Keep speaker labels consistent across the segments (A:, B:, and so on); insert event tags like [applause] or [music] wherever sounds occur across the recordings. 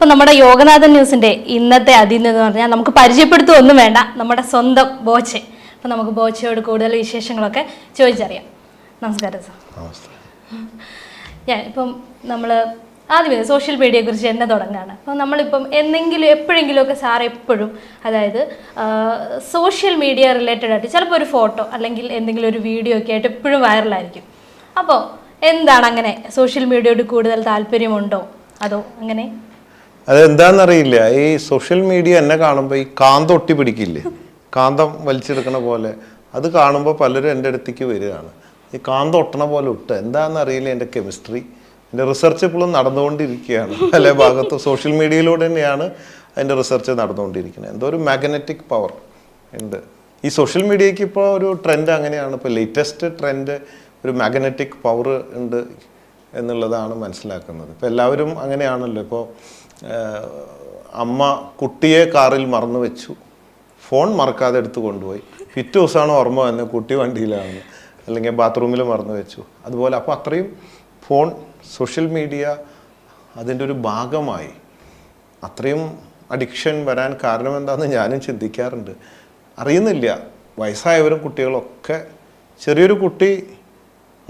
A: അപ്പൊ നമ്മുടെ യോഗനാഥൻ ന്യൂസിന്റെ ഇന്നത്തെ അതിഥി എന്ന് പറഞ്ഞാൽ നമുക്ക് പരിചയപ്പെടുത്തുമൊന്നും വേണ്ട. നമ്മുടെ സ്വന്തം ബോച്ചെ. അപ്പൊ നമുക്ക് ബോച്ചയോട് കൂടുതൽ വിശേഷങ്ങളൊക്കെ ചോദിച്ചറിയാം. നമസ്കാരം സാർ. ഞാൻ ഇപ്പം നമ്മൾ ആദ്യമേ സോഷ്യൽ മീഡിയയെ കുറിച്ച് എന്നെ തുടങ്ങാണ്. അപ്പം നമ്മളിപ്പം എന്തെങ്കിലും എപ്പോഴെങ്കിലുമൊക്കെ സാർ എപ്പോഴും അതായത് സോഷ്യൽ മീഡിയ റിലേറ്റഡ് ആയിട്ട് ചിലപ്പോൾ ഒരു ഫോട്ടോ അല്ലെങ്കിൽ എന്തെങ്കിലും ഒരു വീഡിയോ ഒക്കെ ആയിട്ട് എപ്പോഴും വൈറലായിരിക്കും. അപ്പോൾ എന്താണ് അങ്ങനെ സോഷ്യൽ മീഡിയയോട് കൂടുതൽ താല്പര്യമുണ്ടോ? അതോ അങ്ങനെ
B: അതെന്താണെന്നറിയില്ല ഈ സോഷ്യൽ മീഡിയ എന്നെ കാണുമ്പോൾ ഈ കാന്തം ഒട്ടി പിടിക്കില്ലേ? കാന്തം വലിച്ചെടുക്കണ പോലെ. അത് കാണുമ്പോൾ പലരും എന്റെ അടുത്തേക്ക് വരികയാണ്. ഈ കാന്തം ഒട്ടണ പോലെ ഒട്ട്. എന്താണെന്നറിയില്ല എന്റെ കെമിസ്ട്രി. എന്റെ റിസർച്ച് ഇപ്പോഴും നടന്നുകൊണ്ടിരിക്കുകയാണ്. പല ഭാഗത്ത് സോഷ്യൽ മീഡിയയിലൂടെ തന്നെയാണ് അതിന്റെ റിസർച്ച് നടന്നുകൊണ്ടിരിക്കുന്നത്. എന്തോ ഒരു മാഗ്നറ്റിക് പവർ ഉണ്ട്. ഈ സോഷ്യൽ മീഡിയയ്ക്ക് ഇപ്പോൾ ഒരു ട്രെൻഡ് അങ്ങനെയാണ്. ഇപ്പോൾ ലേറ്റസ്റ്റ് ട്രെൻഡ് ഒരു മാഗ്നറ്റിക് പവർ ഉണ്ട് എന്നുള്ളതാണ് മനസ്സിലാക്കുന്നത്. ഇപ്പോൾ എല്ലാവരും അങ്ങനെയാണല്ലോ. ഇപ്പോൾ അമ്മ കുട്ടിയെ കാറിൽ മറന്നു വെച്ചു ഫോൺ മറക്കാതെ എടുത്ത് കൊണ്ടുപോയി. പിറ്റേ ദിവസമാണ് ഓർമ്മ വന്നത് കുട്ടി വണ്ടിയിലാണ്. അല്ലെങ്കിൽ ബാത്റൂമിൽ മറന്നു വെച്ചു അതുപോലെ അപ്പോൾ അത്രയും ഫോൺ സോഷ്യൽ മീഡിയ അതിന്റെ ഒരു ഭാഗമായി. അത്രയും അഡിക്ഷൻ വരാൻ കാരണം എന്താണെന്ന് ഞാനും ചിന്തിക്കാറുണ്ട്. അറിയുന്നില്ല. വയസ്സായവരും കുട്ടികളൊക്കെ ചെറിയൊരു കുട്ടി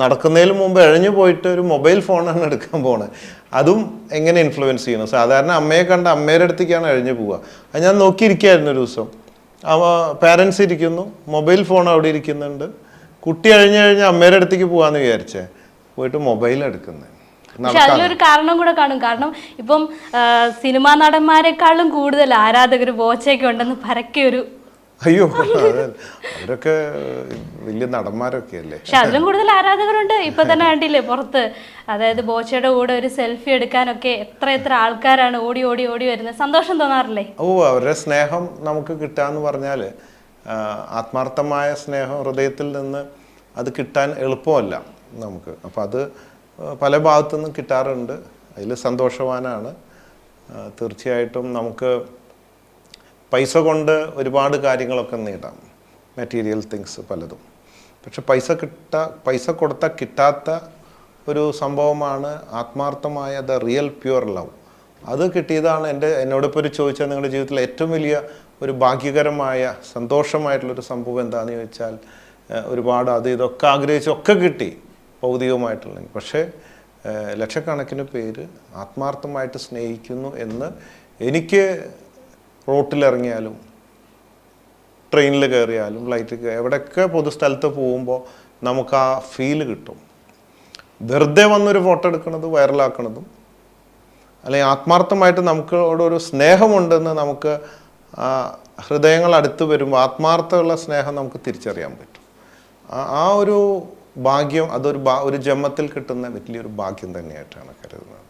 B: നടക്കുന്നതിന് മുമ്പ് എഴഞ്ഞു പോയിട്ട് ഒരു മൊബൈൽ ഫോണാണ് എടുക്കാൻ പോണത് അതും എങ്ങനെ ഇൻഫ്ലുവൻസ് ചെയ്യണം സാധാരണ അമ്മയെ കണ്ട അമ്മയുടെ അടുത്തേക്കാണ് എഴഞ്ഞു പോവുക. അത് ഞാൻ നോക്കിയിരിക്കുകയായിരുന്നു ഒരു ദിവസം. അവ പാരൻസ് ഇരിക്കുന്നു മൊബൈൽ ഫോൺ അവിടെ ഇരിക്കുന്നുണ്ട്. കുട്ടി അഴിഞ്ഞു കഴിഞ്ഞാൽ അമ്മയുടെ അടുത്തേക്ക് പോകാമെന്ന് വിചാരിച്ചേ. പോയിട്ട് മൊബൈൽ എടുക്കുന്നത്
A: പക്ഷെ അതിലൊരു കാരണം കൂടെ കാണും. കാരണം ഇപ്പം സിനിമാ നടന്മാരെക്കാളും കൂടുതൽ ആരാധകർ ബോച്ചയൊക്കെ ഉണ്ടെന്ന് പരക്കെ ഒരു
B: അയ്യോ. അവരൊക്കെ വലിയ നടന്മാരൊക്കെ അല്ലേ
A: പക്ഷെ അതിലും കൂടുതൽ ആരാധകരുണ്ട്. ഇപ്പൊ തന്നെ കണ്ടില്ലേ പുറത്ത്. അതായത് ബോച്ചയുടെ കൂടെ ഒരു സെൽഫി എടുക്കാനൊക്കെ എത്ര എത്ര ആൾക്കാരാണ് ഓടി ഓടി ഓടി വരുന്നത്. സന്തോഷം തോന്നാറില്ലേ?
B: ഓ അവരുടെ സ്നേഹം നമുക്ക് കിട്ടാന്ന് പറഞ്ഞാൽ ആത്മാർത്ഥമായ സ്നേഹം ഹൃദയത്തിൽ നിന്ന് അത് കിട്ടാൻ എളുപ്പമല്ല നമുക്ക്. അപ്പം അത് പല ഭാഗത്തു നിന്നും കിട്ടാറുണ്ട്. അതിൽ സന്തോഷവാനാണ്. തീർച്ചയായിട്ടും നമുക്ക് പൈസ കൊണ്ട് ഒരുപാട് കാര്യങ്ങളൊക്കെ നേടാം. മെറ്റീരിയൽ തിങ്സ് പലതും. പക്ഷെ പൈസ കിട്ട പൈസ കൊടുത്ത കിട്ടാത്ത ഒരു സംഭവമാണ് ആത്മാർത്ഥമായ ദ റിയൽ പ്യുവർ ലവ് അത് കിട്ടിയതാണ് എന്റെ എന്നോടിപ്പോൾ ഒരു ചോദിച്ചാൽ നിങ്ങളുടെ ജീവിതത്തിലെ ഏറ്റവും വലിയ ഒരു ഭാഗ്യകരമായ സന്തോഷമായിട്ടുള്ളൊരു സംഭവം എന്താണെന്ന് ചോദിച്ചാൽ ഒരുപാട് അത് ഇതൊക്കെ ആഗ്രഹിച്ചൊക്കെ കിട്ടി ഭൗതികമായിട്ടുള്ള പക്ഷേ ലക്ഷക്കണക്കിന് പേര് ആത്മാർത്ഥമായിട്ട് സ്നേഹിക്കുന്നു എന്ന് എനിക്ക് റോട്ടിലിറങ്ങിയാലും ട്രെയിനിൽ കയറിയാലും ഫ്ലൈറ്റിൽ കയറി എവിടെയൊക്കെ പൊതുസ്ഥലത്ത് പോകുമ്പോൾ നമുക്ക് ആ ഫീൽ കിട്ടും. വെറുതെ വന്നൊരു ഫോട്ടോ എടുക്കുന്നത് വൈറലാക്കണതും അല്ലെങ്കിൽ ആത്മാർത്ഥമായിട്ട് നമുക്ക് അവിടെ ഒരു സ്നേഹമുണ്ടെന്ന് നമുക്ക് ഹൃദയങ്ങൾ അടുത്ത് വരുമ്പോൾ ആത്മാർത്ഥമുള്ള സ്നേഹം നമുക്ക് തിരിച്ചറിയാൻ പറ്റും. ആ- ഒരു ഭാഗ്യം അതൊരു ഒരു ജന്മത്തിൽ കിട്ടുന്ന വലിയൊരു ഭാഗ്യം തന്നെയായിട്ടാണ് കരുതുന്നത്.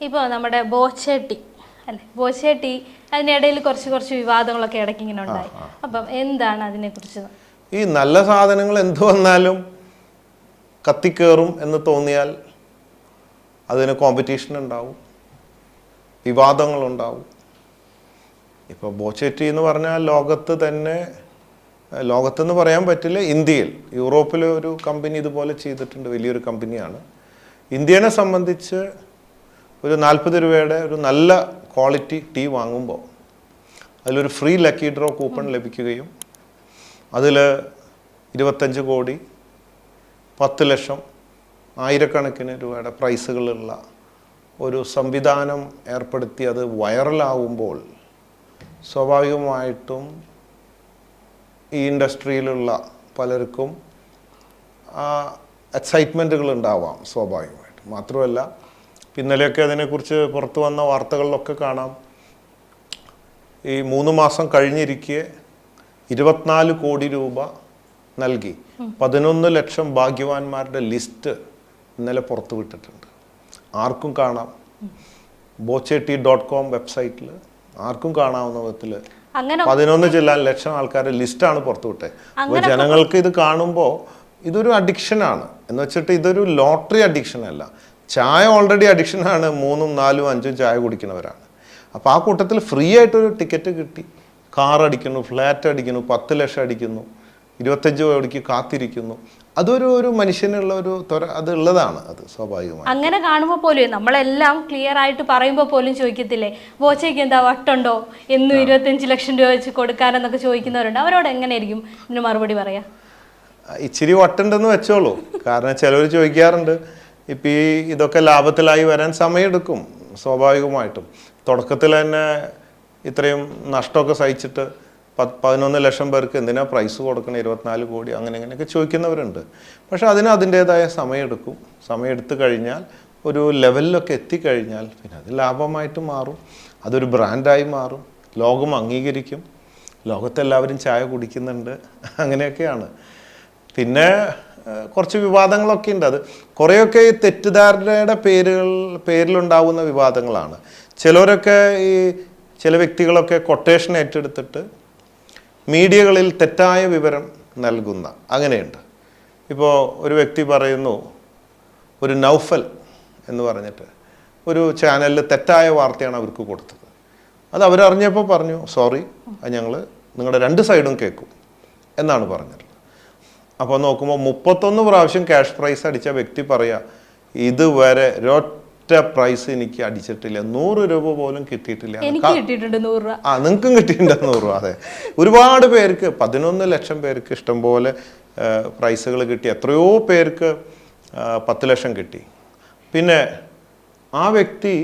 A: ഇപ്പോൾ നമ്മുടെ ബോച്ചേട്ടി അല്ലെ? ബോച്ചേട്ടി അതിനിടയിൽ കുറച്ച് കുറച്ച് വിവാദങ്ങളൊക്കെ ഇടയ്ക്ക് ഇങ്ങനെ ഉണ്ടായി. അപ്പം എന്താണ് അതിനെക്കുറിച്ച്?
B: ഈ നല്ല സാധനങ്ങൾ എന്ത് വന്നാലും കത്തിക്കേറും എന്ന് തോന്നിയാൽ അതിന് കോമ്പറ്റീഷൻ ഉണ്ടാവും. വിവാദങ്ങളുണ്ടാവും ഇപ്പോൾ ബോച്ചേറ്റി എന്ന് പറഞ്ഞാൽ ലോകത്ത് തന്നെ ലോകത്തെന്ന് പറയാൻ പറ്റില്ല ഇന്ത്യയിൽ. യൂറോപ്പിലെ ഒരു കമ്പനി ഇതുപോലെ ചെയ്തിട്ടുണ്ട് വലിയൊരു കമ്പനിയാണ് ഇന്ത്യനെ സംബന്ധിച്ച് ഒരു നാൽപ്പത് രൂപയുടെ ഒരു നല്ല ക്വാളിറ്റി ടീ വാങ്ങുമ്പോൾ അതിലൊരു ഫ്രീ ലക്കി ഡ്രോ കൂപ്പൺ ലഭിക്കുകയും അതിൽ ഇരുപത്തഞ്ച് കോടി പത്ത് ലക്ഷം ആയിരക്കണക്കിന് രൂപയുടെ പ്രൈസുകളുള്ള ഒരു സംവിധാനം ഏർപ്പെടുത്തി അത് വൈറലാവുമ്പോൾ സ്വാഭാവികമായിട്ടും ഈ ഇൻഡസ്ട്രിയിലുള്ള പലർക്കും എക്സൈറ്റ്മെന്റുകൾ ഉണ്ടാവാം സ്വാഭാവികമായിട്ടും. മാത്രമല്ല ഇന്നലെയൊക്കെ അതിനെക്കുറിച്ച് പുറത്തു വന്ന വാർത്തകളിലൊക്കെ കാണാം. ഈ മൂന്ന് മാസം കഴിഞ്ഞിരിക്കെ ഇരുപത്തിനാല് കോടി രൂപ നൽകി. പതിനൊന്ന് ലക്ഷം ഭാഗ്യവാന്മാരുടെ ലിസ്റ്റ് ഇന്നലെ പുറത്തു വിട്ടിട്ടുണ്ട്. ആർക്കും കാണാം. ബോച്ചേട്ടി ഡോട്ട് കോം വെബ്സൈറ്റിൽ ആർക്കും കാണാവുന്ന വിധത്തിൽ പതിനൊന്ന് ജില്ലാ ലക്ഷം ആൾക്കാരുടെ ലിസ്റ്റാണ് പുറത്തുവിട്ടെ അപ്പോൾ ജനങ്ങൾക്ക് ഇത് കാണുമ്പോൾ ഇതൊരു അഡിക്ഷനാണ്. എന്ന് വെച്ചിട്ട് ഇതൊരു ലോട്ടറി അഡിക്ഷൻ അല്ല ചായ ഓൾറെഡി അഡിക്ഷനാണ് മൂന്നും നാലും അഞ്ചും ചായ കുടിക്കുന്നവരാണ്. അപ്പോൾ ആ കൂട്ടത്തിൽ ഫ്രീ ആയിട്ടൊരു ടിക്കറ്റ് കിട്ടി. കാർ അടിക്കുന്നു ഫ്ലാറ്റ് അടിക്കുന്നു പത്ത് ലക്ഷം അടിക്കുന്നു ഇരുപത്തഞ്ച് കോടിക്ക് കാത്തിരിക്കുന്നു. അതൊരു ഒരു മനുഷ്യനുള്ള ഒരു ത്വര അത് ഉള്ളതാണ് അത് സ്വാഭാവികമായി
A: അങ്ങനെ കാണുമ്പോൾ പോലും നമ്മളെല്ലാം ക്ലിയർ ആയിട്ട് പറയുമ്പോൾ പോലും ചോദിക്കത്തില്ലേ? ബോച്ചയ്ക്ക് എന്താ വട്ടുണ്ടോ? എന്നും ഇരുപത്തഞ്ച് ലക്ഷം രൂപ വെച്ച് കൊടുക്കാനെന്നൊക്കെ ചോദിക്കുന്നവരുണ്ട്. അവരോട് എങ്ങനെയായിരിക്കും? ഇതിന് മറുപടി പറയാ.
B: ഇച്ചിരി വട്ടുണ്ടെന്ന് വെച്ചോളൂ. കാരണം ചിലവർ ചോദിക്കാറുണ്ട്. ഇപ്പം ഈ ഇതൊക്കെ ലാഭത്തിലായി വരാൻ സമയമെടുക്കും സ്വാഭാവികമായിട്ടും. തുടക്കത്തിൽ തന്നെ ഇത്രയും നഷ്ടമൊക്കെ സഹിച്ചിട്ട് പത്ത് പതിനൊന്ന് ലക്ഷം പേർക്ക് എന്തിനാ പ്രൈസ് കൊടുക്കണം ഇരുപത്തിനാല് കോടി അങ്ങനെ ഇങ്ങനെയൊക്കെ ചോദിക്കുന്നവരുണ്ട്. പക്ഷേ അതിന് അതിന്റേതായ സമയമെടുക്കും സമയമെടുത്തു കഴിഞ്ഞാൽ ഒരു ലെവലിലൊക്കെ എത്തിക്കഴിഞ്ഞാൽ പിന്നെ അത് ലാഭമായിട്ട് മാറും. അതൊരു ബ്രാൻഡായി മാറും. ലോകം അംഗീകരിക്കും. ലോകത്തെല്ലാവരും ചായ കുടിക്കുന്നുണ്ട്. അങ്ങനെയൊക്കെയാണ്. പിന്നെ കുറച്ച് വിവാദങ്ങളൊക്കെ ഉണ്ട്. അത് കുറേയൊക്കെ ഈ തെറ്റിദ്ധാരണയുടെ പേരുകൾ പേരിലുണ്ടാവുന്ന വിവാദങ്ങളാണ്. ചിലരൊക്കെ ഈ ചില വ്യക്തികളൊക്കെ കൊട്ടേഷൻ ഏറ്റെടുത്തിട്ട് മീഡിയകളിൽ തെറ്റായ വിവരം നൽകുന്ന അങ്ങനെയുണ്ട്. ഇപ്പോൾ ഒരു വ്യക്തി പറയുന്നു ഒരു നൗഫൽ എന്ന് പറഞ്ഞിട്ട് ഒരു ചാനലിൽ തെറ്റായ വാർത്തയാണ് അവർക്ക് കൊടുത്തത്. അത് അവരറിഞ്ഞപ്പോൾ പറഞ്ഞു സോറി ഞങ്ങൾ നിങ്ങളുടെ രണ്ട് സൈഡും കേൾക്കും എന്നാണ് പറഞ്ഞത്. അപ്പോൾ നോക്കുമ്പോൾ മുപ്പത്തൊന്ന് പ്രാവശ്യം ക്യാഷ് പ്രൈസ് അടിച്ച വ്യക്തി പറയുക ഇതുവരെ ഒറ്റ പ്രൈസ് എനിക്ക് അടിച്ചിട്ടില്ല. നൂറ് രൂപ പോലും കിട്ടിയിട്ടില്ല. ആ നിങ്ങൾക്കും കിട്ടിയിട്ടുണ്ട് നൂറ് രൂപ അതെ. ഒരുപാട് പേർക്ക് പതിനൊന്ന് ലക്ഷം പേർക്ക് ഇഷ്ടംപോലെ പ്രൈസുകൾ കിട്ടി. എത്രയോ പേർക്ക് പത്ത് ലക്ഷം കിട്ടി. പിന്നെ ആ വ്യക്തി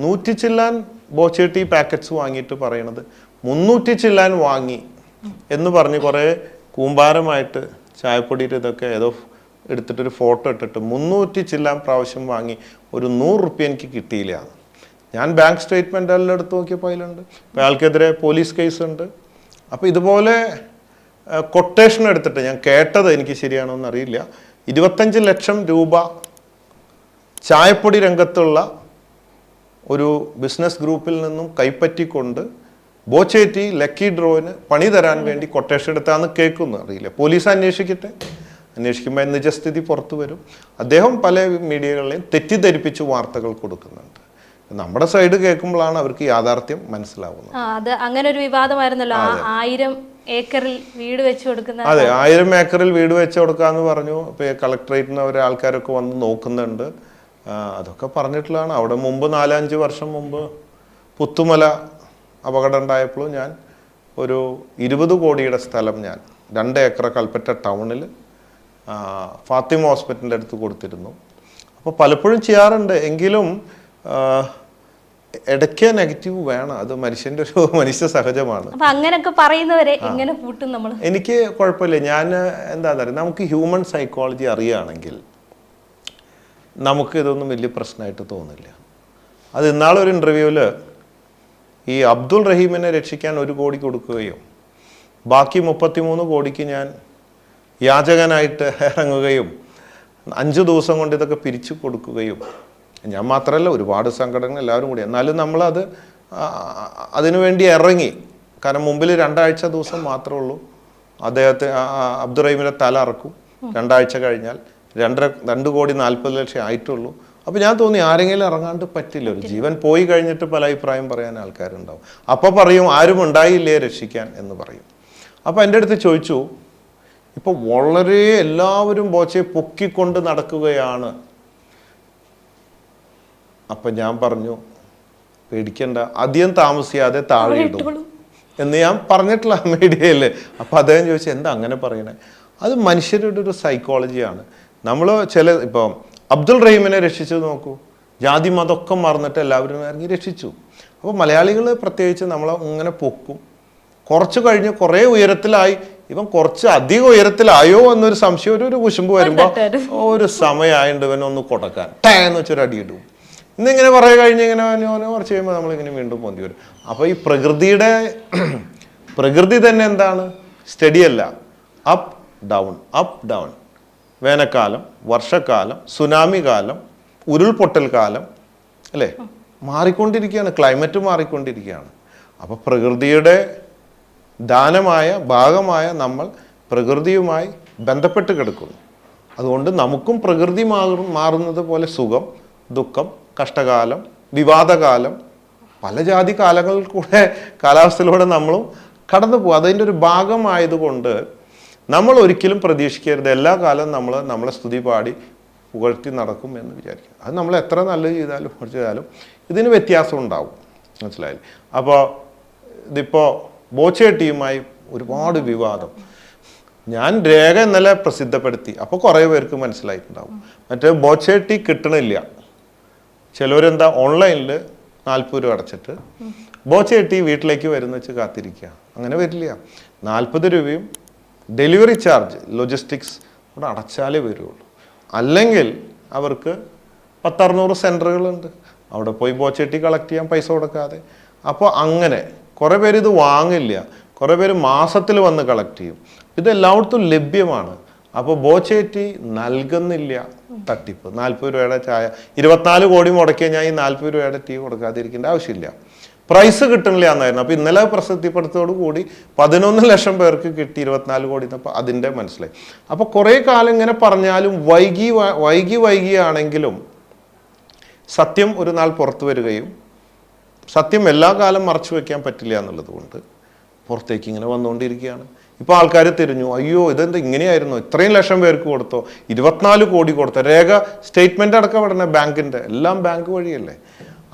B: നൂറ്റി ചില്ലാൻ ബോച്ചേട്ടി പാക്കറ്റ്സ് വാങ്ങിയിട്ട് പറയണത് മുന്നൂറ്റി ചില്ലാൻ വാങ്ങി എന്ന് പറഞ്ഞ് കുറേ കൂമ്പാരമായിട്ട് ചായപ്പൊടിയുടെ ഇതൊക്കെ ഏതോ എടുത്തിട്ടൊരു ഫോട്ടോ ഇട്ടിട്ട് മുന്നൂറ്റി ചില്ലാൻ പ്രാവശ്യം വാങ്ങി ഒരു നൂറ് റുപ്യ എനിക്ക് കിട്ടിയില്ല. ഞാൻ ബാങ്ക് സ്റ്റേറ്റ്മെന്റ് എല്ലാം എടുത്ത് നോക്കിയപ്പോൾ അതിലുണ്ട്. അപ്പോൾ അയാൾക്കെതിരെ പോലീസ് കേസ് ഉണ്ട് അപ്പോൾ ഇതുപോലെ കൊട്ടേഷൻ എടുത്തിട്ട് ഞാൻ കേട്ടത് എനിക്ക് ശരിയാണോ എന്നറിയില്ല. ഇരുപത്തഞ്ച് ലക്ഷം രൂപ ചായപ്പൊടി രംഗത്തുള്ള ഒരു ബിസിനസ് ഗ്രൂപ്പിൽ നിന്നും കൈപ്പറ്റിക്കൊണ്ട് ബോച്ചേറ്റി ലക്കി ഡ്രോയിന് പണി തരാൻ വേണ്ടി കൊട്ടേഷൻ എടുത്താന്ന് കേൾക്കുന്നു. അറിയില്ല. പോലീസ് അന്വേഷിക്കട്ടെ. അന്വേഷിക്കുമ്പോൾ നിജസ്ഥിതി പുറത്തു വരും. അദ്ദേഹം പല മീഡിയകളെയും തെറ്റിദ്ധരിപ്പിച്ച് വാർത്തകൾ കൊടുക്കുന്നുണ്ട്. നമ്മുടെ സൈഡ് കേൾക്കുമ്പോഴാണ് അവർക്ക് യാഥാർത്ഥ്യം മനസ്സിലാവുന്നത്.
A: അത് അങ്ങനെ ഒരു വിവാദമായിരുന്നല്ലോ ആയിരം ഏക്കറിൽ വീട് വെച്ച് കൊടുക്കുന്ന
B: അതെ ആയിരം ഏക്കറിൽ വീട് വെച്ച് കൊടുക്കാന്ന് പറഞ്ഞു. ഇപ്പൊ കളക്ടറേറ്റിൽ നിന്ന് അവരെ ആൾക്കാരൊക്കെ വന്ന് നോക്കുന്നുണ്ട്. അതൊക്കെ പറഞ്ഞിട്ടുള്ളതാണ്. അവിടെ മുമ്പ് നാലഞ്ച് വർഷം മുമ്പ് പുത്തുമല അപകടം ഉണ്ടായപ്പോൾ ഞാൻ ഒരു ഇരുപത് കോടിയുടെ സ്ഥലം ഞാൻ രണ്ട് ഏക്കർ കൽപ്പറ്റ ടൗണിൽ ഫാത്തിമ ഹോസ്പിറ്റലിന്റെ അടുത്ത് കൊടുത്തിരുന്നു. അപ്പോൾ പലപ്പോഴും ചെയ്യാറുണ്ട്. എങ്കിലും ഇടയ്ക്ക് നെഗറ്റീവ് വേണം. അത് മനുഷ്യന്റെ ഒരു [laughs] മനുഷ്യ സഹജമാണ്.
A: അങ്ങനെയൊക്കെ പറയുന്നവരെ എങ്ങനെ പൂട്ടും നമ്മൾ.
B: എനിക്ക് കുഴപ്പമില്ല. ഞാൻ എന്താണെന്ന് അറിയാം നമുക്ക് ഹ്യൂമൻ സൈക്കോളജി അറിയുകയാണെങ്കിൽ നമുക്ക് ഇതൊന്നും വലിയ പ്രശ്നമായിട്ട് തോന്നില്ല. അത് ഇന്നാളൊരു ഇന്റർവ്യൂവിൽ ഈ അബ്ദുൾ റഹീമിനെ രക്ഷിക്കാൻ ഒരു കോടി കൊടുക്കുകയും ബാക്കി മുപ്പത്തിമൂന്ന് കോടിക്ക് ഞാൻ യാചകനായിട്ട് ഇറങ്ങുകയും അഞ്ച് ദിവസം കൊണ്ട് ഇതൊക്കെ പിരിച്ചു കൊടുക്കുകയും ഞാൻ മാത്രമല്ല ഒരുപാട് സംഘടനകൾ എല്ലാവരും കൂടി. എന്നാലും നമ്മളത് അതിനുവേണ്ടി ഇറങ്ങി. കാരണം മുമ്പിൽ രണ്ടാഴ്ച ദിവസം മാത്രമേ ഉള്ളൂ. അദ്ദേഹത്തെ ആ തല അറക്കും. രണ്ടാഴ്ച കഴിഞ്ഞാൽ രണ്ടര രണ്ട് കോടി നാൽപ്പത് ലക്ഷം ആയിട്ടുള്ളൂ. അപ്പോൾ ഞാൻ തോന്നി ആരെങ്കിലും ഇറങ്ങാണ്ട് പറ്റില്ല. ഒരു ജീവൻ പോയി കഴിഞ്ഞിട്ട് പല അഭിപ്രായം പറയാൻ ആൾക്കാരുണ്ടാവും. അപ്പോൾ പറയും ആരും ഉണ്ടായില്ലേ രക്ഷിക്കാൻ? എന്ന് പറയും. അപ്പോൾ എന്റെ അടുത്ത് ചോദിച്ചു ഇപ്പോൾ വളരെ എല്ലാവരും ബോച്ചയെ പൊക്കിക്കൊണ്ട് നടക്കുകയാണ്. അപ്പം ഞാൻ പറഞ്ഞു പേടിക്കണ്ട അധികം താമസിയാതെ താഴെ ഇടും. എന്ന് ഞാൻ പറഞ്ഞിട്ടില്ല മീഡിയയിൽ അപ്പം അദ്ദേഹം ചോദിച്ചു എന്താ അങ്ങനെ പറയണേ? അത് മനുഷ്യരുടെ ഒരു സൈക്കോളജിയാണ് നമ്മൾ ചില ഇപ്പോൾ അബ്ദുൾ റഹീമിനെ രക്ഷിച്ചു നോക്കൂ. ജാതി മതമൊക്കെ മറന്നിട്ട് എല്ലാവരും ഇറങ്ങി രക്ഷിച്ചു. അപ്പോൾ മലയാളികൾ പ്രത്യേകിച്ച് നമ്മളെ ഇങ്ങനെ പൊക്കും. കുറച്ച് കഴിഞ്ഞ് കുറേ ഉയരത്തിലായി. ഇവൻ കുറച്ച് അധികം ഉയരത്തിലായോ എന്നൊരു സംശയം ഒരു ഒരു കുശുമ്പ് വരുമ്പോൾ ഒരു സമയമായുണ്ട് ഇവൻ ഒന്ന് കൊടക്കാൻ. ടേ എന്ന് വെച്ചൊരു അടിയിടും ഇന്നിങ്ങനെ കുറേ കഴിഞ്ഞ് ഇങ്ങനെ കുറച്ച് കഴിയുമ്പോൾ നമ്മളിങ്ങനെ വീണ്ടും പൊന്തി വരും. അപ്പോൾ ഈ പ്രകൃതിയുടെ പ്രകൃതി തന്നെ എന്താണ്? സ്റ്റഡിയല്ല അപ്പ് ഡൗൺ അപ്പ് ഡൗൺ. വേനൽക്കാലം വർഷക്കാലം സുനാമി കാലം ഉരുൾപൊട്ടൽ കാലം അല്ലേ? മാറിക്കൊണ്ടിരിക്കുകയാണ് ക്ലൈമറ്റ് മാറിക്കൊണ്ടിരിക്കുകയാണ്. അപ്പോൾ പ്രകൃതിയുടെ ദാനമായ ഭാഗമായ നമ്മൾ പ്രകൃതിയുമായി ബന്ധപ്പെട്ട് കിടക്കുന്നു. അതുകൊണ്ട് നമുക്കും പ്രകൃതി മാറും മാറുന്നത് പോലെ സുഖം ദുഃഖം കഷ്ടകാലം വിവാദകാലം പല ജാതി കാലങ്ങളിൽ കൂടെ കാലാവസ്ഥയിലൂടെ നമ്മളും കടന്നു പോകും അതിന്റെ ഒരു ഭാഗമായതുകൊണ്ട് നമ്മൾ ഒരിക്കലും പ്രതീക്ഷിക്കരുത്. എല്ലാ കാലവും നമ്മൾ നമ്മളെ സ്തുതി പാടി പുകഴ്ത്തി നടക്കും എന്ന് വിചാരിക്കുക അത് നമ്മൾ എത്ര നല്ലത് ചെയ്താലും കുറച്ച് ചെയ്താലും ഇതിന് വ്യത്യാസം ഉണ്ടാവും. മനസ്സിലായില്ലേ? അപ്പോൾ ഇതിപ്പോൾ ബോച്ചേട്ടിയുമായി ഒരുപാട് വിവാദം. ഞാൻ രേഖ ഇന്നലെ പ്രസിദ്ധപ്പെടുത്തി. അപ്പോൾ കുറേ പേർക്ക് മനസ്സിലായിട്ടുണ്ടാവും. മറ്റേ ബോച്ചേട്ടി കിട്ടണില്ല. ചിലവരെന്താ ഓൺലൈനിൽ നാൽപ്പത് രൂപ അടച്ചിട്ട് ബോച്ചേട്ടി വീട്ടിലേക്ക് വരുന്ന വെച്ച് കാത്തിരിക്കുക അങ്ങനെ വരില്ല. നാൽപ്പത് രൂപയും ഡെലിവറി ചാർജ് ലോജിസ്റ്റിക്സ് ഇവിടെ അടച്ചാലേ വരുള്ളൂ. അല്ലെങ്കിൽ അവർക്ക് പത്തറുന്നൂറ് സെന്ററുകളുണ്ട് അവിടെ പോയി ബോച്ചേട്ടി കളക്ട് ചെയ്യാൻ പൈസ കൊടുക്കാതെ. അപ്പോൾ അങ്ങനെ കുറേ പേര് ഇത് വാങ്ങില്ല. കുറേ പേര് മാസത്തിൽ വന്ന് കളക്ട് ചെയ്യും. ഇത് എല്ലായിടത്തും ലഭ്യമാണ്. അപ്പോൾ ബോച്ചേറ്റി നൽകുന്നില്ല. തട്ടിപ്പ്. നാൽപ്പത് രൂപയുടെ ചായ. ഇരുപത്തിനാല് കോടി മുടക്കിയ ഞാൻ ഈ നാൽപ്പത് രൂപയുടെ ടീ കൊടുക്കാതിരിക്കേണ്ട ആവശ്യമില്ല. പ്രൈസ് കിട്ടണില്ല എന്നായിരുന്നു അപ്പോൾ ഇന്നലെ പ്രസിദ്ധിപ്പെടുത്തോടു കൂടി പതിനൊന്ന് ലക്ഷം പേർക്ക് കിട്ടി ഇരുപത്തിനാല് കോടി എന്നപ്പോൾ അതിന്റെ മനസ്സിലായി. അപ്പോൾ കുറേ കാലം ഇങ്ങനെ പറഞ്ഞാലും വൈകി വൈകി വൈകിയാണെങ്കിലും സത്യം ഒരു നാൾ പുറത്തു വരികയും സത്യം എല്ലാ കാലം മറച്ചു വെക്കാൻ പറ്റില്ല എന്നുള്ളത് കൊണ്ട് പുറത്തേക്ക് ഇങ്ങനെ വന്നുകൊണ്ടിരിക്കുകയാണ്. ഇപ്പോൾ ആൾക്കാർ തിരിഞ്ഞു അയ്യോ ഇതെന്താ ഇങ്ങനെയായിരുന്നു? ഇത്രയും ലക്ഷം പേർക്ക് കൊടുത്തോ? ഇരുപത്തിനാല് കോടി കൊടുത്തോ? രേഖ സ്റ്റേറ്റ്മെന്റ് അടക്കം വിടണേ ബാങ്കിന്റെ എല്ലാം ബാങ്ക് വഴിയല്ലേ?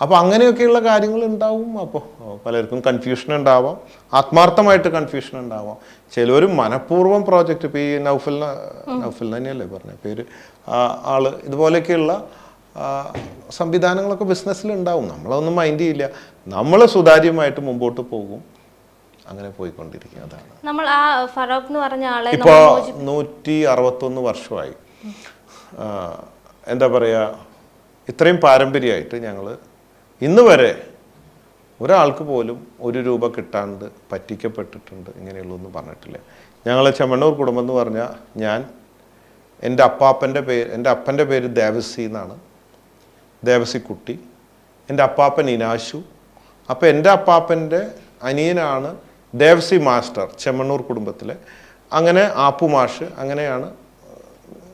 B: അപ്പോൾ അങ്ങനെയൊക്കെയുള്ള കാര്യങ്ങൾ ഉണ്ടാവും. അപ്പോൾ പലർക്കും കൺഫ്യൂഷൻ ഉണ്ടാവാം. ആത്മാർത്ഥമായിട്ട് കൺഫ്യൂഷൻ ഉണ്ടാവാം. ചിലർ മനഃപൂർവം പ്രോജക്റ്റ് ഇപ്പോൾ ഈ നൗഫൽ നൗഫൽ തന്നെയല്ലേ പറഞ്ഞ? പേര് ആൾ ആൾ ഇതുപോലെയൊക്കെയുള്ള സംവിധാനങ്ങളൊക്കെ ബിസിനസ്സിൽ ഉണ്ടാവും. നമ്മളൊന്നും മൈൻഡ് ചെയ്യില്ല. നമ്മൾ സുതാര്യമായിട്ട് മുമ്പോട്ട് പോകും. അങ്ങനെ പോയിക്കൊണ്ടിരിക്കും. അതാണ്.
A: നമ്മൾ ആ ഫറോക്ക് എന്ന് പറഞ്ഞ ആളെ
B: ഇപ്പോൾ നൂറ്റി അറുപത്തൊന്ന് വർഷമായി. എന്താ പറയുക ഇത്രയും പാരമ്പര്യമായിട്ട് ഞങ്ങൾ ഇന്ന് വരെ ഒരാൾക്ക് പോലും ഒരു രൂപ കിട്ടാണ്ട് പറ്റിക്കപ്പെട്ടിട്ടുണ്ട് ഇങ്ങനെയുള്ളൊന്നും പറഞ്ഞിട്ടില്ല. ഞങ്ങൾ ചെമ്മണ്ണൂർ കുടുംബം എന്ന് പറഞ്ഞാൽ ഞാൻ എന്റെ അപ്പാപ്പന്റെ പേര് എന്റെ അപ്പന്റെ പേര് ദേവസി എന്നാണ്. ദേവസിക്കുട്ടി എന്റെ അപ്പാപ്പൻ ഇനാശു. അപ്പോൾ എന്റെ അപ്പാപ്പന്റെ അനിയനാണ് ദേവസി മാസ്റ്റർ ചെമ്മണ്ണൂർ കുടുംബത്തിലെ. അങ്ങനെ ആപ്പു മാഷ് അങ്ങനെയാണ്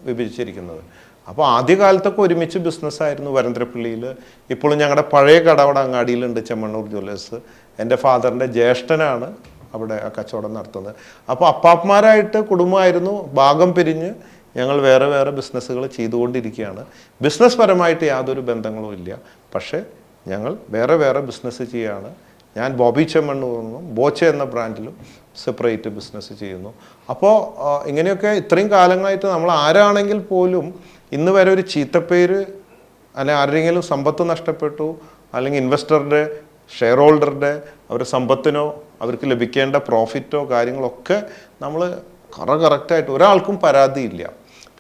B: വിഭജിച്ചിരിക്കുന്നത്. അപ്പോൾ ആദ്യകാലത്തൊക്കെ ഒരുമിച്ച് ബിസിനസ്സായിരുന്നു വരന്തരപ്പള്ളിയിൽ ഇപ്പോഴും ഞങ്ങളുടെ പഴയ കട അവിടെ അങ്ങാടിയിലുണ്ട് ചെമ്മണ്ണൂർ ജ്വല്ലേഴ്സ്. എന്റെ ഫാദറിന്റെ ജ്യേഷ്ഠനാണ് അവിടെ ആ കച്ചവടം നടത്തുന്നത്. അപ്പോൾ അപ്പാപ്പന്മാരായിട്ട് കുടുംബമായിരുന്നു ഭാഗം പിരിഞ്ഞ് ഞങ്ങൾ വേറെ വേറെ ബിസിനസ്സുകൾ ചെയ്തുകൊണ്ടിരിക്കുകയാണ്. ബിസിനസ് പരമായിട്ട് യാതൊരു ബന്ധങ്ങളും ഇല്ല. പക്ഷേ ഞങ്ങൾ വേറെ വേറെ ബിസിനസ് ചെയ്യുകയാണ് ഞാൻ ബോബി ചെമ്മണ്ണൂറിനും ബോച്ചെ എന്ന ബ്രാൻഡിലും സെപ്പറേറ്റ് ബിസിനസ് ചെയ്യുന്നു. അപ്പോൾ ഇങ്ങനെയൊക്കെ ഇത്രയും കാലങ്ങളായിട്ട് നമ്മൾ ആരാണെങ്കിൽ പോലും ഇന്ന് വരെ ഒരു ചീത്തപ്പേര് അല്ലെ ആരെങ്കിലും സമ്പത്ത് നഷ്ടപ്പെട്ടു അല്ലെങ്കിൽ ഇൻവെസ്റ്ററുടെ ഷെയർ ഹോൾഡറുടെ അവരുടെ സമ്പത്തിനോ അവർക്ക് ലഭിക്കേണ്ട പ്രോഫിറ്റോ കാര്യങ്ങളൊക്കെ നമ്മൾ കറ കറക്റ്റായിട്ട് ഒരാൾക്കും പരാതിയില്ല.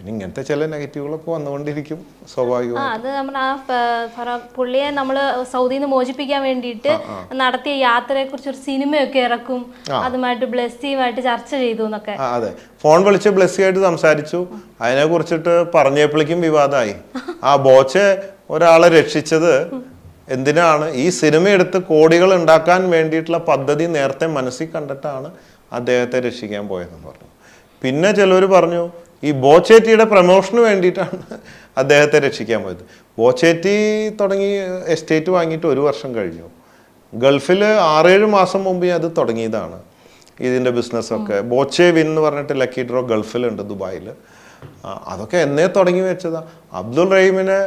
B: പിന്നെ ഇങ്ങനത്തെ ചില നെഗറ്റീവുകളൊക്കെ വന്നുകൊണ്ടിരിക്കും സ്വാഭാവികവും
A: അത് നമ്മൾ ആ പുള്ളിയെ നമ്മൾ സൗദിയിൽ നിന്ന് മോചിപ്പിക്കാൻ വേണ്ടിയിട്ട് നടത്തിയ യാത്രയെ കുറിച്ച് ഒരു സിനിമയൊക്കെ ഇറക്കും. അതുമായിട്ട് ബ്ലെസ്സിയുമായിട്ട് ചർച്ച ചെയ്തു എന്നൊക്കെ.
B: അതെ. ഫോൺ വിളിച്ച് ബ്ലെസ്സിയായിട്ട് സംസാരിച്ചു. അതിനെ കുറിച്ചിട്ട് പറഞ്ഞപ്പോഴേക്കും വിവാദമായി. ആ ബോച്ചെ ഒരാളെ രക്ഷിച്ചത് എന്തിനാണ്? ഈ സിനിമ എടുത്ത് കോടികൾ ഉണ്ടാക്കാൻ വേണ്ടിയിട്ടുള്ള പദ്ധതി നേരത്തെ മനസ്സിൽ കണ്ടിട്ടാണ് അദ്ദേഹത്തെ രക്ഷിക്കാൻ പോയതെന്ന് പറഞ്ഞു. പിന്നെ ചിലർ പറഞ്ഞു ഈ ബോച്ചേറ്റിയുടെ പ്രമോഷന് വേണ്ടിയിട്ടാണ് അദ്ദേഹത്തെ രക്ഷിക്കാൻ പോയത്. ബോച്ചേറ്റി തുടങ്ങി എസ്റ്റേറ്റ് വാങ്ങിയിട്ട് ഒരു വർഷം കഴിഞ്ഞു. ഗൾഫിൽ ആറേഴ് മാസം മുമ്പ് അത് തുടങ്ങിയതാണ് ഇതിന്റെ ബിസിനസ്സൊക്കെ ബോച്ചെ വിൻ എന്ന് പറഞ്ഞിട്ട് ലക്കി ഡ്രോ ഗൾഫിലുണ്ട് ദുബായിൽ അതൊക്കെ എന്നേ തുടങ്ങി വെച്ചതാ. അബ്ദുൾ റഹീമിനെ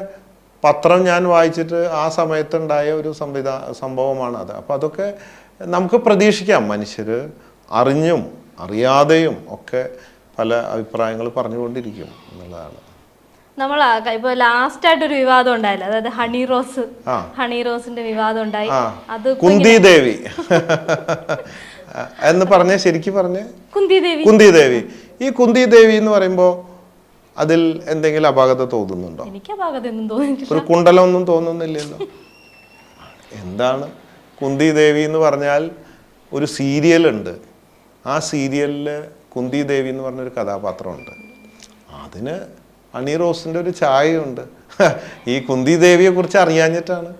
B: പത്രം ഞാൻ വായിച്ചിട്ട് ആ സമയത്തുണ്ടായ ഒരു സംവിധാ സംഭവമാണ് അത്. അപ്പോൾ അതൊക്കെ നമുക്ക് പ്രതീക്ഷിക്കാം. മനുഷ്യർ അറിഞ്ഞും അറിയാതെയും ഒക്കെ പല അഭിപ്രായങ്ങൾ പറഞ്ഞുകൊണ്ടിരിക്കും എന്നുള്ളതാണ്.
A: നമ്മൾ ഇപ്പൊ ലാസ്റ്റ് ആയിട്ട് ഒരു വിവാദം ഉണ്ടായില്ല? അതായത് ഹണി റോസ്. ഹണി റോസിന്റെ വിവാദം ഉണ്ടായി. അത്
B: കുന്തി ദേവി. [laughs] എന്ന് പറഞ്ഞ ശരിക്കും പറഞ്ഞ?
A: കുന്തി ദേവി.
B: കുന്തി ദേവി. ഈ കുന്തി ദേവി എന്ന് പറയുമ്പോൾ അതിൽ എന്തെങ്കിലും അപാകത തോന്നുന്നുണ്ടോ?
A: എനിക്ക് അപാകതയൊന്നും തോന്നിയിട്ടില്ല.
B: ഒരു കുണ്ടലമൊന്നും തോന്നുന്നില്ലല്ലോ. എന്താണ് കുന്തി ദേവി എന്ന് പറഞ്ഞാൽ ഒരു സീരിയൽ ഉണ്ട് ആ സീരിയലിൽ കുന്തി ദേവി എന്ന് പറഞ്ഞൊരു കഥാപാത്രമുണ്ട്. അതിന് അണി റോസിന്റെ ഒരു ചായയുണ്ട്. [laughs] ഈ കുന്തി ദേവിയെ കുറിച്ച് അറിയാഞ്ഞിട്ടാണ്.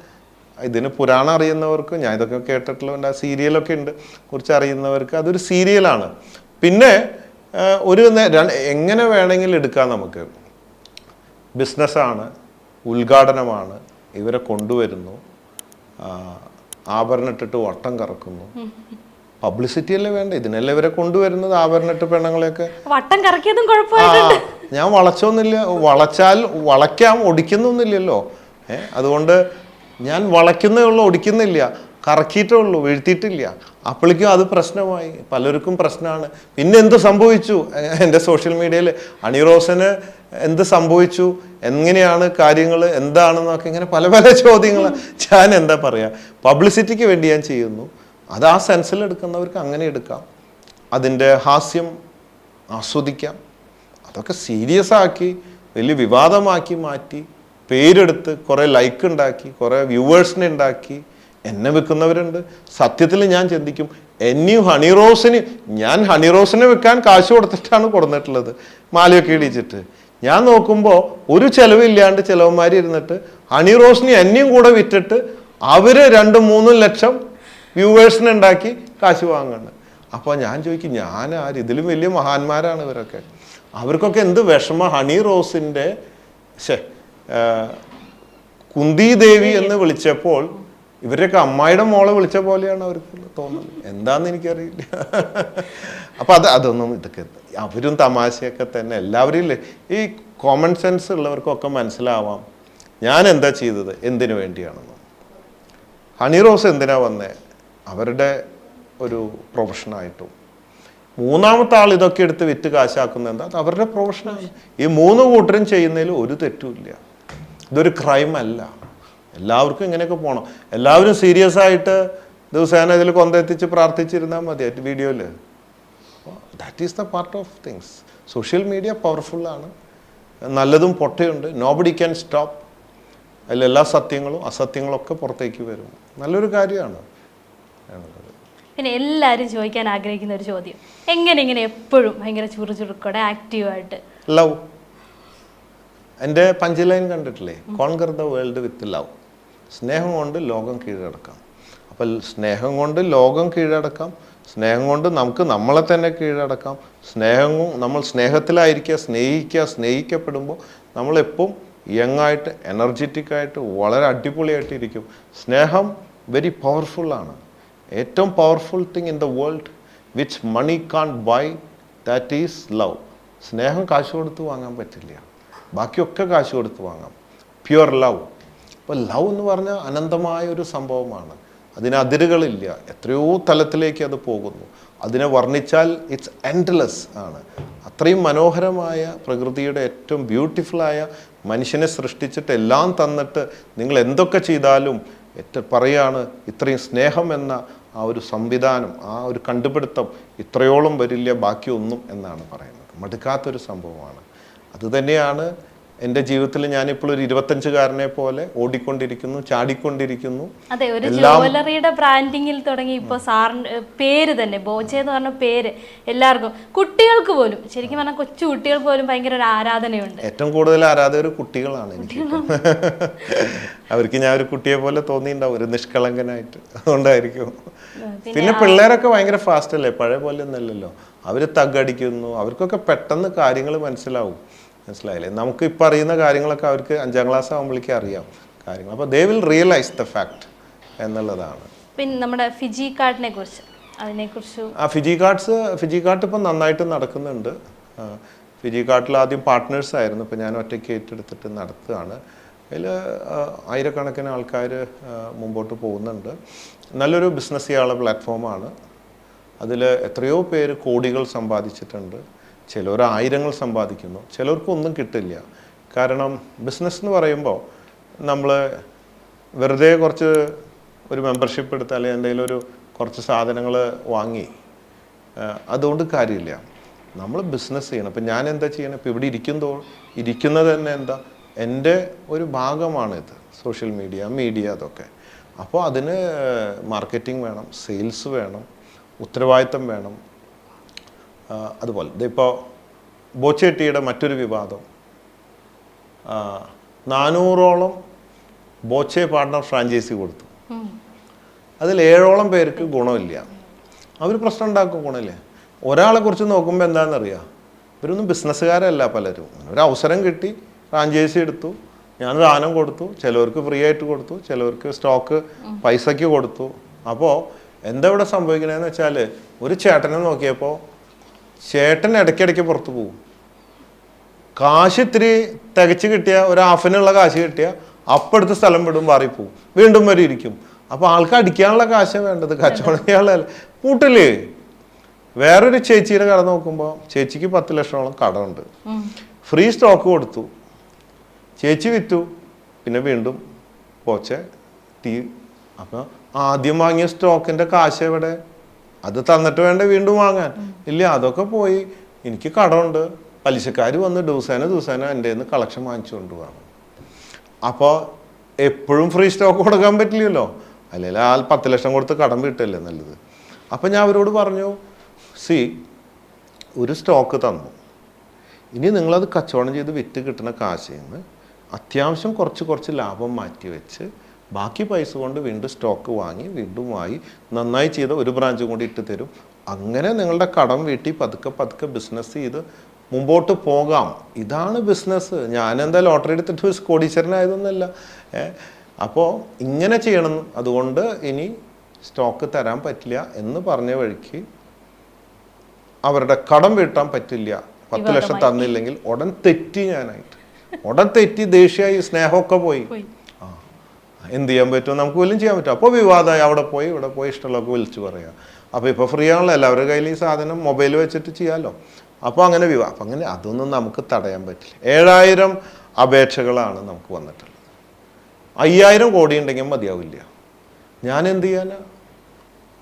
B: ഇതിന് പുരാണം അറിയുന്നവർക്ക് ഞാൻ ഇതൊക്കെ കേട്ടിട്ടുള്ളതുകൊണ്ട് ആ സീരിയലൊക്കെ ഉണ്ട് കുറിച്ച് അറിയുന്നവർക്ക് അതൊരു സീരിയലാണ്. പിന്നെ ഒരു എങ്ങനെ വേണമെങ്കിലും എടുക്കാം നമുക്ക്. ബിസിനസ്സാണ് ഉദ്ഘാടനമാണ് ഇവരെ കൊണ്ടുവരുന്നു ആഭരണത്തിട്ട് വട്ടം കറക്കുന്നു. പബ്ലിസിറ്റി അല്ലേ വേണ്ട? ഇതിനല്ലേ ഇവരെ കൊണ്ടുവരുന്നത് ആഭരണിട്ട് പെണ്ണുങ്ങളെയൊക്കെ?
A: വട്ടം കറക്കിയതും
B: ഞാൻ വളച്ചൊന്നുമില്ല. വളച്ചാൽ വളയ്ക്കാം ഒടിക്കുന്നൊന്നുമില്ലല്ലോ. ഏ അതുകൊണ്ട് ഞാൻ വളയ്ക്കുന്നേ ഉള്ളൂ ഒടിക്കുന്നില്ല. കറക്കിയിട്ടേ ഉള്ളൂ വീഴ്ത്തിയിട്ടില്ല. അപ്പോഴേക്കും അത് പ്രശ്നമായി. പലർക്കും പ്രശ്നമാണ്. പിന്നെ എന്ത് സംഭവിച്ചു? എന്റെ സോഷ്യൽ മീഡിയയിൽ അണിറോസന് എന്ത് സംഭവിച്ചു? എങ്ങനെയാണ് കാര്യങ്ങൾ? എന്താണെന്നൊക്കെ ഇങ്ങനെ പല പല ചോദ്യങ്ങൾ. ഞാൻ എന്താ പറയുക പബ്ലിസിറ്റിക്ക് വേണ്ടി ഞാൻ ചെയ്യുന്നു. അത് ആ സെൻസിൽ എടുക്കുന്നവർക്ക് അങ്ങനെ എടുക്കാം. അതിന്റെ ഹാസ്യം ആസ്വദിക്കാം. അതൊക്കെ സീരിയസ് ആക്കി വലിയ വിവാദമാക്കി മാറ്റി പേരെടുത്ത് കുറേ ലൈക്ക് ഉണ്ടാക്കി കുറേ വ്യൂവേഴ്സിനെ ഉണ്ടാക്കി എന്നെ വെക്കുന്നവരുണ്ട്. സത്യത്തിൽ ഞാൻ ചിന്തിക്കും എന്നെയും ഹണി റോസിന് ഞാൻ ഹണി റോസിനെ വെക്കാൻ കാശ് കൊടുത്തിട്ടാണ് കൊടുത്തിട്ടുള്ളത് മാലയൊക്കെ ഇടിച്ചിട്ട്. ഞാൻ നോക്കുമ്പോൾ ഒരു ചിലവില്ലാണ്ട് ചിലവന്മാർ ഇരുന്നിട്ട് ഹണി റോസിന് എന്നെയും കൂടെ വിറ്റിട്ട് അവർ രണ്ടും മൂന്നും ലക്ഷം വ്യൂവേഴ്സിനെ ഉണ്ടാക്കി കാശ് വാങ്ങുന്നത് അപ്പോൾ ഞാൻ ചോദിക്കും ഞാൻ ആര്? ഇതിലും വലിയ മഹാന്മാരാണ് ഇവരൊക്കെ. അവർക്കൊക്കെ എന്ത് വിഷമ? ഹണി റോസിന്റെ ശേ കുന്തി ദേവി എന്ന് വിളിച്ചപ്പോൾ ഇവരൊക്കെ അമ്മായിയുടെ മോളെ വിളിച്ച പോലെയാണ് അവർക്ക് തോന്നുന്നത്. എന്താന്ന് എനിക്കറിയില്ല. അപ്പം അത് അതൊന്നും ഇതൊക്കെ അവരും തമാശയൊക്കെ തന്നെ. എല്ലാവരും ഈ കോമൺ സെൻസ് ഉള്ളവർക്കൊക്കെ മനസ്സിലാവാം ഞാൻ എന്താ ചെയ്തത്? എന്തിനു വേണ്ടിയാണെന്ന്? ഹണി റോസ് എന്തിനാ വന്നേ? അവരുടെ ഒരു പ്രൊഫഷനായിട്ടും മൂന്നാമത്തെ ആൾ ഇതൊക്കെ എടുത്ത് വിറ്റ് കാശാക്കുന്ന എന്താ? അത് അവരുടെ പ്രൊഫഷനാണ് ഈ മൂന്ന് കൂട്ടരും ചെയ്യുന്നതിൽ ഒരു തെറ്റുമില്ല ഇതൊരു ക്രൈം അല്ല. എല്ലാവർക്കും ഇങ്ങനെയൊക്കെ പോകണം എല്ലാവരും സീരിയസ് ആയിട്ട് ദിവസേന ഇതിൽ കൊന്തെത്തിച്ച് പ്രാർത്ഥിച്ചിരുന്നാൽ മതി. വീഡിയോയിൽ that is the part of things social media പവർഫുള്ളാണ് നല്ലതും പൊട്ടയുണ്ട്. നോബഡി ക്യാൻ സ്റ്റോപ്പ് അതിലെല്ലാ സത്യങ്ങളും അസത്യങ്ങളും ഒക്കെ പുറത്തേക്ക് വരും. നല്ലൊരു കാര്യമാണ്.
A: പിന്നെ എല്ലാവരും ചോദിക്കാൻ ആഗ്രഹിക്കുന്ന ഒരു ചോദ്യം. എങ്ങനെ ഇങ്ങനെ എപ്പോഴും ഭയങ്കര ചുറുചുറുക്കോടെ ആക്റ്റീവായിട്ട്
B: ലവ് എന്റെ പഞ്ച് ലൈൻ കണ്ടിട്ടില്ലേ conquer the world with love സ്നേഹം കൊണ്ട് ലോകം കീഴടക്കാം. അപ്പോൾ സ്നേഹം കൊണ്ട് ലോകം കീഴടക്കാം. സ്നേഹം കൊണ്ട് നമുക്ക് നമ്മളെ തന്നെ കീഴടക്കാം. സ്നേഹം നമ്മൾ സ്നേഹത്തിലായിരിക്കുക സ്നേഹിക്കുക സ്നേഹിക്കപ്പെടുമ്പോൾ നമ്മളെപ്പം യങ് ആയിട്ട് എനർജറ്റിക് ആയിട്ട് വളരെ അടിപൊളിയായിട്ട് ഇരിക്കും സ്നേഹം വെരി പവർഫുള്ളാണ് ഏറ്റവും powerful thing in the world which money can't buy that is love സ്നേഹം കാശ് കൊടുത്ത് വാങ്ങാൻ പറ്റില്ല. ബാക്കിയൊക്കെ കാശ് കൊടുത്ത് വാങ്ങാം. പ്യുവർ ലവ് അപ്പോൾ ലവ് എന്ന് പറഞ്ഞാൽ അനന്തമായ ഒരു സംഭവമാണ്. അതിന് അതിരുകളില്ല. എത്രയോ തലത്തിലേക്ക് അത് പോകുന്നു. അതിനെ വർണിച്ചാൽ ഇറ്റ്സ് എൻഡ്ലെസ് ആണ്. അത്രയും മനോഹരമായ പ്രകൃതിയുടെ ഏറ്റവും ബ്യൂട്ടിഫുള്ളായ മനുഷ്യനെ സൃഷ്ടിച്ചിട്ട് എല്ലാം തന്നിട്ട് നിങ്ങൾ എന്തൊക്കെ ചെയ്താലും ഏറ്റ പറയാണ് ഇത്രയും സ്നേഹം എന്ന ആ ഒരു സംവിധാനം ആ ഒരു കണ്ടുപിടുത്തം ഇത്രയോളം വരില്ല ബാക്കിയൊന്നും എന്നാണ് പറയുന്നത്. മടുക്കാത്തൊരു സംഭവമാണ്. അതുതന്നെയാണ് എന്റെ ജീവിതത്തിൽ ഞാനിപ്പോൾ ഒരു ഇരുപത്തഞ്ചുകാരനെ പോലെ ഓടിക്കൊണ്ടിരിക്കുന്നു ചാടിക്കൊണ്ടിരിക്കുന്നു.
A: അതെ ഒരു ജ്വല്ലറിയുടെ ബ്രാൻഡിങ്ങിൽ തുടങ്ങി ഇപ്പോൾ സാറിന് പേര് തന്നെ ബോജെ എന്ന് പറഞ്ഞ പേര് എല്ലാവർക്കും. കുട്ടികൾക്ക് പോലും ശരിക്കും പറഞ്ഞാൽ കൊച്ചു കുട്ടികൾക്ക് പോലും ഭയങ്കര ഒരു ആരാധനയുണ്ട്.
B: ഏറ്റവും കൂടുതൽ ആരാധകർ കുട്ടികളാണ് എനിക്ക്. [laughs] അവർക്ക് ഞാൻ ഒരു കുട്ടിയെ പോലെ തോന്നിയിട്ടുണ്ടാവും ഒരു നിഷ്കളങ്കനായിട്ട്. അതുകൊണ്ടായിരിക്കും. പിന്നെ പിള്ളേരൊക്കെ ഭയങ്കര ഫാസ്റ്റ് അല്ലേ? പഴയ പോലെ ഒന്നല്ലല്ലോ അവർ തകടിക്കുന്നു അവർക്കൊക്കെ പെട്ടെന്ന് കാര്യങ്ങൾ മനസ്സിലാവും. മനസ്സിലായില്ലേ? നമുക്ക് ഇപ്പോൾ അറിയുന്ന കാര്യങ്ങളൊക്കെ അവർക്ക് അഞ്ചാം ക്ലാസ് ആകുമ്പോഴേക്കും അറിയാം കാര്യങ്ങൾ. അപ്പോൾ they will realise the fact എന്നുള്ളതാണ്.
A: പിന്നെ നമ്മുടെ ഫിജി കാർഡിനെ കുറിച്ച് അതിനെക്കുറിച്ച്
B: ആ ഫിജി കാർഡ്സ് ഫിജി കാർഡ് ഇപ്പം നന്നായിട്ട് നടക്കുന്നുണ്ട്. ഫിജി കാർഡിൽ ആദ്യം പാർട്ട്നേഴ്സ് ആയിരുന്നു. ഇപ്പം ഞാൻ ഒറ്റയ്ക്ക് ഏറ്റെടുത്തിട്ട് നടത്തുകയാണ്. അതിൽ ആയിരക്കണക്കിന് ആൾക്കാർ മുമ്പോട്ട് പോകുന്നുണ്ട്. നല്ലൊരു ബിസിനസ് ചെയ്യാനുള്ള പ്ലാറ്റ്ഫോമാണ് അതിൽ എത്രയോ പേര് കോടികൾ സമ്പാദിച്ചിട്ടുണ്ട്. ചിലർ ആയിരങ്ങൾ സമ്പാദിക്കുന്നു ചിലർക്കൊന്നും കിട്ടില്ല. കാരണം ബിസിനസ് എന്ന് പറയുമ്പോൾ നമ്മൾ വെറുതെ കുറച്ച് ഒരു മെമ്പർഷിപ്പ് എടുത്ത് അല്ലെങ്കിൽ എന്തെങ്കിലും ഒരു കുറച്ച് സാധനങ്ങൾ വാങ്ങി. അതുകൊണ്ട് കാര്യമില്ല. നമ്മൾ ബിസിനസ് ചെയ്യണം. അപ്പം ഞാൻ എന്താ ചെയ്യണം? ഇപ്പം ഇവിടെ ഇരിക്കുന്നതോ ഇരിക്കുന്നത് തന്നെ എന്താ? എന്റെ ഒരു ഭാഗമാണിത് സോഷ്യൽ മീഡിയ മീഡിയ അതൊക്കെ. അപ്പോൾ അതിന് മാർക്കറ്റിംഗ് വേണം സെയിൽസ് വേണം ഉത്തരവാദിത്തം വേണം. അതുപോലെ. ഇതിപ്പോൾ ബോച്ചേട്ടിയുടെ മറ്റൊരു വിവാദം. നാനൂറോളം ബോച്ചെ പാർട്ണർ ഫ്രാഞ്ചൈസി കൊടുത്തു. അതിൽ ഏഴോളം പേർക്ക് ഗുണമില്ല. അവർ പ്രശ്നം ഉണ്ടാക്കും ഗുണമില്ലേ. ഒരാളെ കുറിച്ച് നോക്കുമ്പോൾ എന്താണെന്നറിയാം? ഇവരൊന്നും ബിസിനസ്സുകാരല്ല പലരും. ഒരു അവസരം കിട്ടി ഫ്രാഞ്ചൈസി എടുത്തു. ഞാൻ ദാനം കൊടുത്തു ചിലവർക്ക് ഫ്രീ ആയിട്ട് കൊടുത്തു ചിലവർക്ക് സ്റ്റോക്ക് പൈസയ്ക്ക് കൊടുത്തു. അപ്പോൾ എന്താ ഇവിടെ സംഭവിക്കണതെന്ന് വെച്ചാൽ ഒരു ചേട്ടനെ നോക്കിയപ്പോൾ ചേട്ടൻ ഇടയ്ക്കിടയ്ക്ക് പുറത്ത് പോകും. കാശ് ഇത്തിരി തികച്ച് കിട്ടിയ ഒരു ഹാഫിനുള്ള കാശ് കിട്ടിയ അപ്പെടുത്ത് സ്ഥലം വിടും മാറി പോവും. വീണ്ടും വരെ ഇരിക്കും. അപ്പൊ ആൾക്ക് അടിക്കാനുള്ള കാശ വേണ്ടത് കച്ചവടം ചെയ്യാനുള്ള കൂട്ടിൽ വേറൊരു ചേച്ചിയുടെ കട നോക്കുമ്പോൾ ചേച്ചിക്ക് പത്ത് ലക്ഷമോളം കടമുണ്ട്. ഫ്രീ സ്റ്റോക്ക് കൊടുത്തു. ചേച്ചി വിറ്റു. പിന്നെ വീണ്ടും പോച്ച ടീ അപ്പൊ ആദ്യം വാങ്ങിയ സ്റ്റോക്കിന്റെ കാശ് എവിടെ? അത് തന്നിട്ട് വേണ്ട വീണ്ടും വാങ്ങാൻ. ഇല്ല അതൊക്കെ പോയി. എനിക്ക് കടമുണ്ട്. പലിശക്കാർ വന്ന് ദിവസേന ദിവസേന എന്റെ നിന്ന് കളക്ഷൻ വാങ്ങിച്ചു കൊണ്ടുപോകണം അപ്പോൾ എപ്പോഴും ഫ്രീ സ്റ്റോക്ക് കൊടുക്കാൻ പറ്റില്ലല്ലോ. അല്ലെങ്കിൽ ആ പത്ത് ലക്ഷം കൊടുത്ത് കടം വീട്ടല്ലേ നല്ലത്. അപ്പം ഞാൻ അവരോട് പറഞ്ഞു സി ഒരു സ്റ്റോക്ക് തന്നു. ഇനി നിങ്ങളത് കച്ചവടം ചെയ്ത് വിറ്റ് കിട്ടുന്ന കാശിൽ നിന്ന് അത്യാവശ്യം കുറച്ച് കുറച്ച് ലാഭം മാറ്റി വെച്ച് ബാക്കി പൈസ കൊണ്ട് വീണ്ടും സ്റ്റോക്ക് വാങ്ങി വീണ്ടും വാങ്ങി നന്നായി ചെയ്ത ഒരു ബ്രാഞ്ച് കൂടി ഇട്ട് തരും. അങ്ങനെ നിങ്ങളുടെ കടം വീട്ടി പതുക്കെ പതുക്കെ ബിസിനസ് ചെയ്ത് മുമ്പോട്ട് പോകാം. ഇതാണ് ബിസിനസ് ഞാനെന്താ ലോട്ടറി എടുത്തിട്ട് കോടീശ്വരനായതൊന്നുമല്ല. അപ്പോൾ ഇങ്ങനെ ചെയ്യണം. അതുകൊണ്ട് ഇനി സ്റ്റോക്ക് തരാൻ പറ്റില്ല എന്ന് പറഞ്ഞ വഴിക്ക് അവരുടെ കടം വീട്ടാൻ പറ്റില്ല. പത്ത് ലക്ഷം തന്നില്ലെങ്കിൽ ഉടൻ തെറ്റി ഞാനായിട്ട്. ഉടൻ തെറ്റി ദേഷ്യമായി സ്നേഹമൊക്കെ പോയി. എന്ത് ചെയ്യാൻ പറ്റുമോ നമുക്ക് വല്ലതും ചെയ്യാൻ പറ്റും. അപ്പോൾ വിവാദമായി അവിടെ പോയി ഇവിടെ പോയി ഇഷ്ടമുള്ളതൊക്കെ വിളിച്ചു പറയാം. അപ്പോൾ ഇപ്പോൾ ഫ്രീ ആണല്ലോ എല്ലാവരുടെ കയ്യിൽ ഈ സാധനം മൊബൈൽ വെച്ചിട്ട് ചെയ്യാമല്ലോ അപ്പോൾ അങ്ങനെ വിവാഹം അപ്പം അങ്ങനെ അതൊന്നും നമുക്ക് തടയാൻ പറ്റില്ല. ഏഴായിരം അപേക്ഷകളാണ് നമുക്ക് വന്നിട്ടുള്ളത്. അയ്യായിരം കോടി ഉണ്ടെങ്കിൽ മതിയാവില്ല. ഞാൻ എന്ത് ചെയ്യാനാ?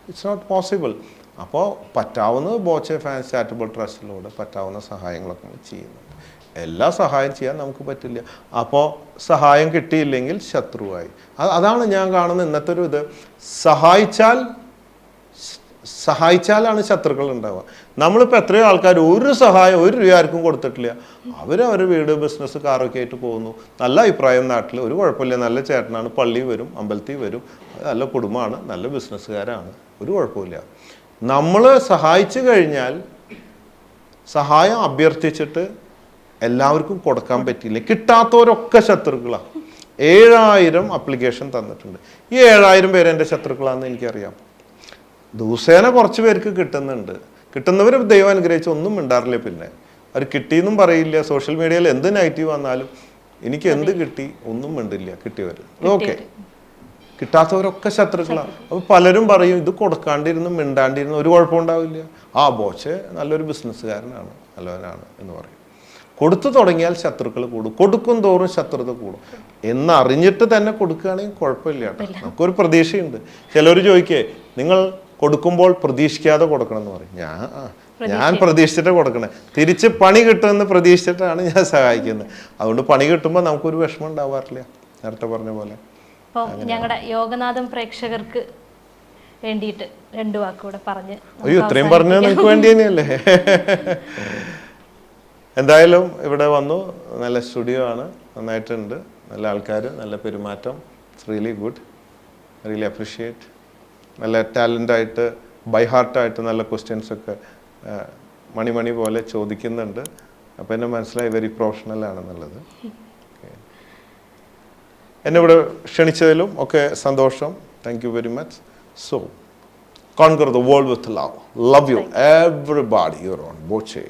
B: ഇറ്റ്സ് നോട്ട് പോസിബിൾ അപ്പോൾ പറ്റാവുന്ന ബോച്ചെ ഫാൻസ് ചാരിറ്റബിൾ ട്രസ്റ്റിലൂടെ പറ്റാവുന്ന സഹായങ്ങളൊക്കെ ചെയ്യുന്നുണ്ട് എല്ലാ സഹായം ചെയ്യാൻ നമുക്ക് പറ്റില്ല. അപ്പോൾ സഹായം കിട്ടിയില്ലെങ്കിൽ ശത്രുവായി. അതാണ് ഞാൻ കാണുന്ന ഇന്നത്തെ ഒരു ഇത്. സഹായിച്ചാൽ സഹായിച്ചാലാണ് ശത്രുക്കൾ ഉണ്ടാവുക. നമ്മളിപ്പോൾ എത്രയോ ആൾക്കാർ ഒരു സഹായം ഒരു രൂപ ആർക്കും കൊടുത്തിട്ടില്ല. അവർ വീട് ബിസിനസ് കാറൊക്കെ ആയിട്ട് പോകുന്നു. നല്ല അഭിപ്രായം നാട്ടിൽ. ഒരു കുഴപ്പമില്ല. നല്ല ചേട്ടനാണ്. പള്ളി വരും അമ്പലത്തിൽ വരും. നല്ല കുടുംബമാണ്. നല്ല ബിസിനസ്സുകാരാണ് ഒരു കുഴപ്പമില്ല. നമ്മൾ സഹായിച്ചു കഴിഞ്ഞാൽ സഹായം അഭ്യർത്ഥിച്ചിട്ട് എല്ലാവർക്കും കൊടുക്കാൻ പറ്റിയില്ല. കിട്ടാത്തവരൊക്കെ ശത്രുക്കളാണ് ഏഴായിരം അപ്ലിക്കേഷൻ തന്നിട്ടുണ്ട്. ഈ ഏഴായിരം പേര് എന്റെ ശത്രുക്കളാണെന്ന് എനിക്കറിയാം. ദിവസേന കുറച്ച് പേർക്ക് കിട്ടുന്നുണ്ട്. കിട്ടുന്നവർ ദൈവം അനുഗ്രഹിച്ച് ഒന്നും മിണ്ടാറില്ല പിന്നെ. അവർ കിട്ടിയെന്നും പറയില്ല. സോഷ്യൽ മീഡിയയിൽ എന്ത് നെഗറ്റീവ് വന്നാലും എനിക്ക് എന്ത് കിട്ടി? ഒന്നും മിണ്ടില്ല കിട്ടിയവർ ഓക്കെ കിട്ടാത്തവരൊക്കെ ശത്രുക്കളാണ് അപ്പോൾ പലരും പറയും ഇത് കൊടുക്കാണ്ടിരുന്നു മിണ്ടാണ്ടിരുന്നു ഒരു കുഴപ്പമുണ്ടാവില്ല ആ ബോച്ചെ നല്ലൊരു ബിസിനസ്സുകാരനാണ് നല്ലവനാണ് എന്ന് പറയും. കൊടുത്തു തുടങ്ങിയാൽ ശത്രുക്കൾ കൂടും. കൊടുക്കും തോറും ശത്രുത കൂടും. എന്നറിഞ്ഞിട്ട് തന്നെ കൊടുക്കുകയാണെങ്കിൽ കുഴപ്പമില്ല കേട്ടോ. നമുക്കൊരു പ്രതീക്ഷയുണ്ട്. ചിലർ ചോദിക്കേ നിങ്ങൾ കൊടുക്കുമ്പോൾ പ്രതീക്ഷിക്കാതെ കൊടുക്കണം എന്ന് പറയും. ഞാൻ ഞാൻ പ്രതീക്ഷിച്ചിട്ട് കൊടുക്കണേ. തിരിച്ച് പണി കിട്ടുമെന്ന് പ്രതീക്ഷിച്ചിട്ടാണ് ഞാൻ സഹായിക്കുന്നത്. അതുകൊണ്ട് പണി കിട്ടുമ്പോൾ നമുക്കൊരു വിഷമം ഉണ്ടാവാറില്ല. നേരത്തെ പറഞ്ഞ പോലെ.
A: അപ്പോൾ ഞങ്ങളുടെ യോഗനാഥം പ്രേക്ഷകർക്ക് വേണ്ടിയിട്ട് രണ്ടു വാക്കുകൂടെ പറഞ്ഞ്
B: അയ്യോ ഇത്രയും പറഞ്ഞത് നിങ്ങൾക്ക് വേണ്ടി തന്നെയല്ലേ? [laughs] എന്തായാലും ഇവിടെ വന്നു. നല്ല സ്റ്റുഡിയോ ആണ്. നന്നായിട്ടുണ്ട്. നല്ല ആൾക്കാർ നല്ല പെരുമാറ്റം. It's really good really appreciate നല്ല ടാലന്റായിട്ട് ബൈ ഹാർട്ടായിട്ട് നല്ല ക്വസ്റ്റ്യൻസൊക്കെ മണിമണി പോലെ ചോദിക്കുന്നുണ്ട്. അപ്പോൾ എന്നെ മനസ്സിലായി വെരി പ്രൊഫഷണൽ ആണെന്നുള്ളത്. എന്നെ ഇവിടെ ക്ഷണിച്ചതിലും ഒക്കെ സന്തോഷം. Thank you very much so conquer the world with love love you everybody. Your own Boche.